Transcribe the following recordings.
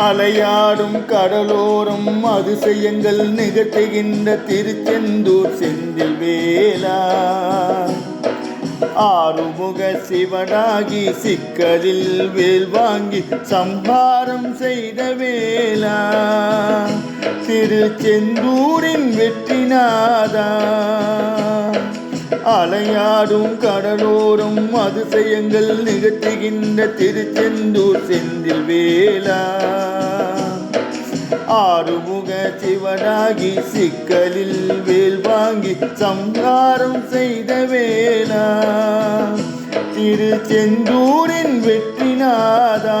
அலையாடும் கடலோரம் அதிசயங்கள் நிகழ்த்துகின்ற திருச்செந்தூர் செந்தில் வேலா. ஆறுமுக சிவனாகி சிக்கலில் வேல் வாங்கி சம்பாரம் செய்த வேலா. திருச்செந்தூரின் வெற்றினாதா அலையாடும் கடலோரும் அதிசயங்கள் நிகழ்த்துகின்ற திருச்செந்தூர் செந்தில் வேலா. ஆறுமுக சிவனாகி சிக்கலில் வேல் வாங்கி சம்ஹாரம் செய்த வேலா திருச்செந்தூரின் வெற்றிநாதா.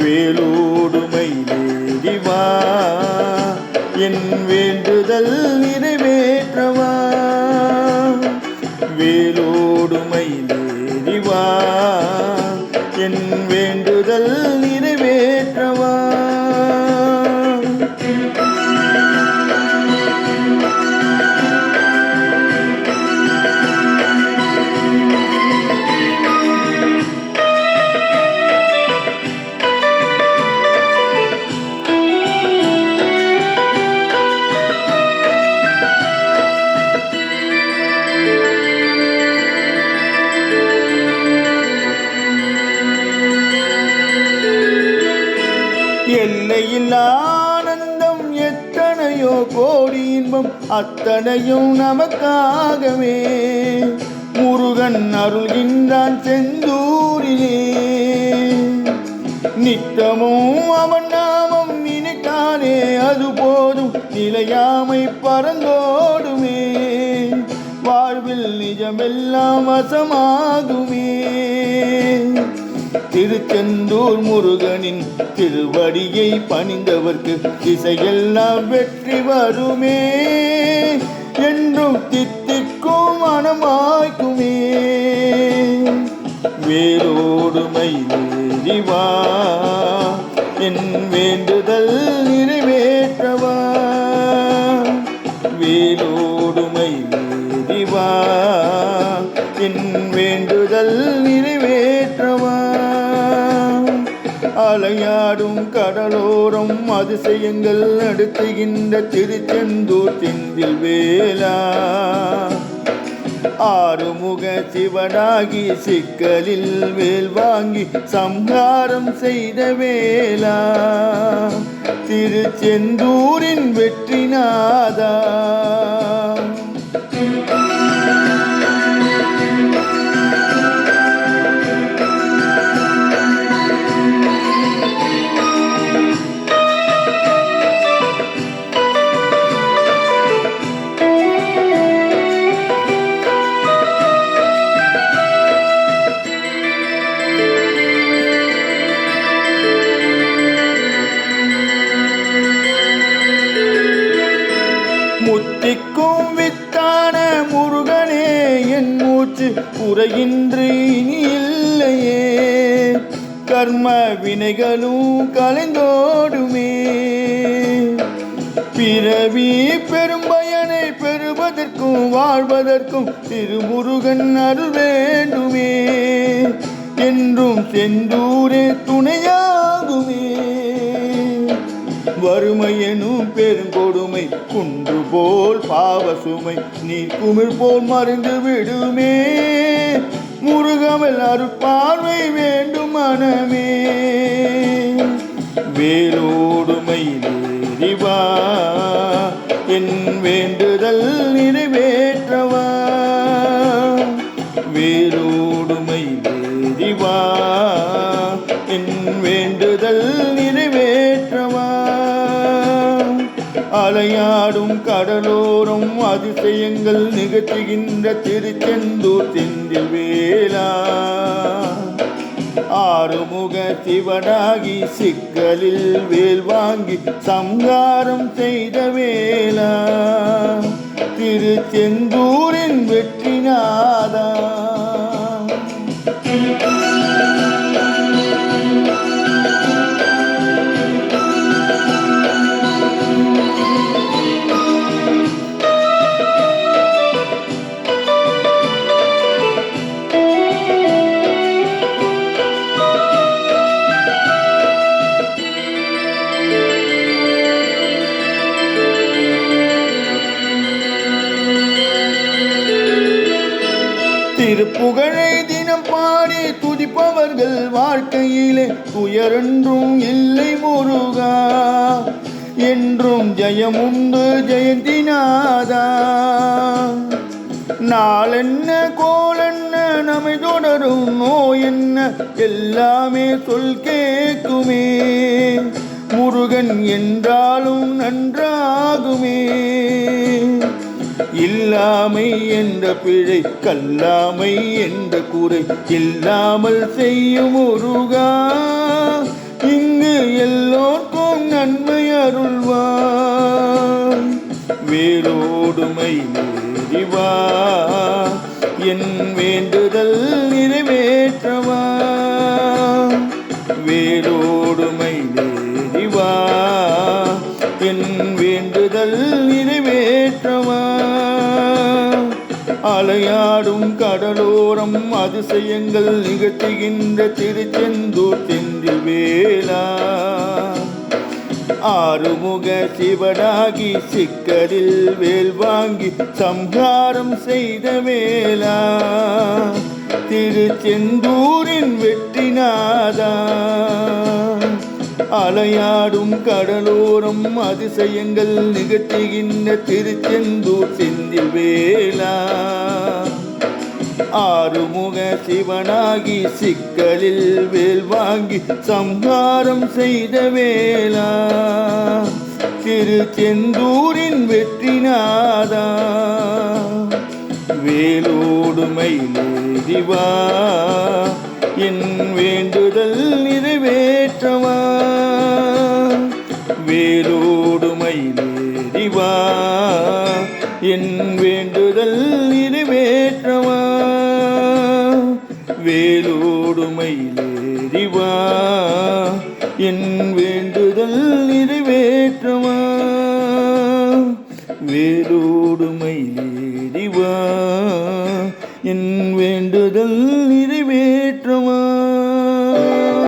வேலோடுமை தேடிவா என் வேண்டுதல் நிறைவேற்றவா. வேலோடுமை கோடி அத்தனையும் நமக்காகவே. முருகன் அருள்கின்றான் செந்தூரிலே. நித்தமும் அவன் நாமம் நினைத்தானே அது போதும் நிலையாமை பறந்தோடுமே வாழ்வில் நிஜமெல்லாம் வசமாகுமே. திருச்செந்தூர் முருகனின் திருவடியை பணிந்தவர்க்கு திசையெல்லாம் வெற்றி வருமே. என்றும் தித்திக்கும் மனமாய்க்குமே. வேரோடுமை தேறிவா என் வேண்டுதல் நிறைவேற்றவா. வேலோடுமை தேறிவா என் வேண்டுதல் அதிசயங்கள் நடத்துகின்ற திருச்செந்தூர் செந்தில் வேலா. ஆறுமுக சிவனாகி சிக்கலில் வேல் வாங்கி சம்ஹாரம் செய்த வேலா. திருச்செந்தூரின் வெற்றிநாதா முத்திக்கும் வித்தான முருகனே என் மூச்சு குறையின்றி இனி இல்லையே. கர்ம வினைகளும் கலைந்தோடுமே. பிறவி பெரும்பயனை பெறுவதற்கும் வாழ்வதற்கும் திருமுருகன் அருள் வேண்டுமே. என்றும் செந்தூரே துணையாகுமே. வறுமையெனும் பெருங்கொடுமை குன்று போல் பாவ சுமை நீ குமிழ் போல் மறைந்து விடுமே. முருகமல் அருப்பார்வை வேண்டும் மனமே. வேலோடுமை தேறிவா என் வேண்டுதல் நிறைவே அலையாடும் கடலோரம் அதிசயங்கள் நிகழ்த்துகின்ற திருச்செந்தூர் செந்தில் வேளா ஆறுமுக சிவனாகி சிக்கலில் வேல் வாங்கி சங்காரம் செய்த வேளா. திருச்செந்தூர் திருப்புகழை தினம் பாடி துதிப்பவர்கள் வாழ்க்கையிலே துயரென்றும் இல்லை முருகா. என்றும் ஜெயமுண்டு ஜெயந்தினாதா நாளென்ன கோலென்ன நம்மை தொடரும் நோய் என்ன எல்லாமே சொல் கேட்குமே. முருகன் என்றாலும் நன்றாகுமே. இல்லாமை என்ற பிழை கல்லாமை என்ற குறை. இல்லாமல் செய்யும் முருகா இங்கு எல்லோர்க்கும் நன்மை அருள்வார். வேரோடுமை நேரிவா என் வேண்டுதல் அலையாடும் கடலோரம் அதிசயங்கள் நிகழ்த்துகின்ற திருச்செந்தூர் செந்தில் வேளா ஆறுமுக சிவனாகி சிக்கரில் வேல் வாங்கி சம்ஹாரம் செய்த வேளா திருச்செந்தூரின் வெற்றினாதா அலையாடும் கடலோரம் அதிசயங்கள் நிகழ்த்துகின்ற திருச்செந்தூர் செந்தில் வேளா ஆறுமுக சிவனாகி சிக்கலில் வேல் வாங்கி சம்ஹாரம் செய்த வேளா திருச்செந்தூரின் வெற்றிநாதா வேலோடுமை நேதிவா என் வேண்டுதல் நிறைவேற்றவா. என் வேண்டுதல் நிறைவேற்றவா? வேலோடுமையிலேறிவா என் வேண்டுதல் நிறைவேற்றவா? வேலோடுமையிலேறிவா என் வேண்டுதல்